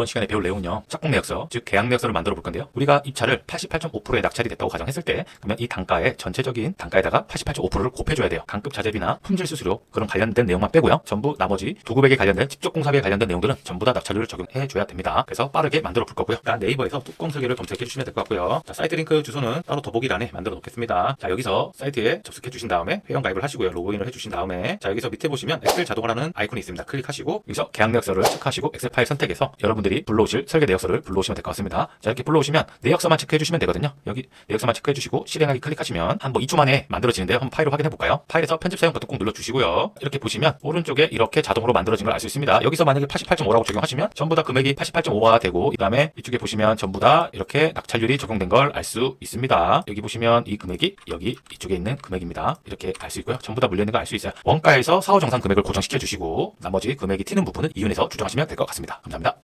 이번 시간에 배울 내용은요. 착공 내역서, 즉 계약 내역서를 만들어 볼 건데요. 우리가 이 차를 88.5%에 낙찰이 됐다고 가정했을 때 그러면 이 단가의 전체적인 단가에다가 88.5%를 곱해줘야 돼요. 강급 자재비나 품질 수수료 그런 관련된 내용만 빼고요. 전부 나머지 도급액에 관련된 직접 공사비에 관련된 내용들은 전부 다 낙찰료를 적용해 줘야 됩니다. 그래서 빠르게 만들어 볼 거고요. 일단 네이버에서 뚜껑 설계를 검색해 주시면 될 것 같고요. 자, 사이트 링크 주소는 따로 더보기란에 만들어 놓겠습니다. 자, 여기서 사이트에 접속해 주신 다음에 회원 가입을 하시고요. 로그인을 해 주신 다음에 자, 여기서 밑에 보시면 엑셀 자동화라는 아이콘이 있습니다. 클릭하시고 여기서 계약 내역서를 체크하시고 엑셀 파일 선택해서 여러분들이 불러오실 설계 내역서를 불러오시면 될 것 같습니다. 자, 이렇게 불러오시면 내역서만 체크해 주시면 되거든요. 여기 내역서만 체크해 주시고 실행하기 클릭하시면 한 뭐 2초 만에 만들어지는데요. 한번 파일을 확인해 볼까요? 파일에서 편집 사용 버튼 꾹 눌러 주시고요. 이렇게 보시면 오른쪽에 이렇게 자동으로 만들어진 걸 알 수 있습니다. 여기서 만약에 88.5라고 적용하시면 전부 다 금액이 88.5가 되고 그다음에 이쪽에 보시면 전부 다 이렇게 낙찰률이 적용된 걸 알 수 있습니다. 여기 보시면 이 금액이 여기 이쪽에 있는 금액입니다. 이렇게 알 수 있고요. 전부 다 물려 있는 거알수 있어요. 원가에서 사후 정산 금액을 고정시켜 주시고 나머지 금액이 튀는 부분은 이윤에서 조정하시면 될 것 같습니다. 감사합니다.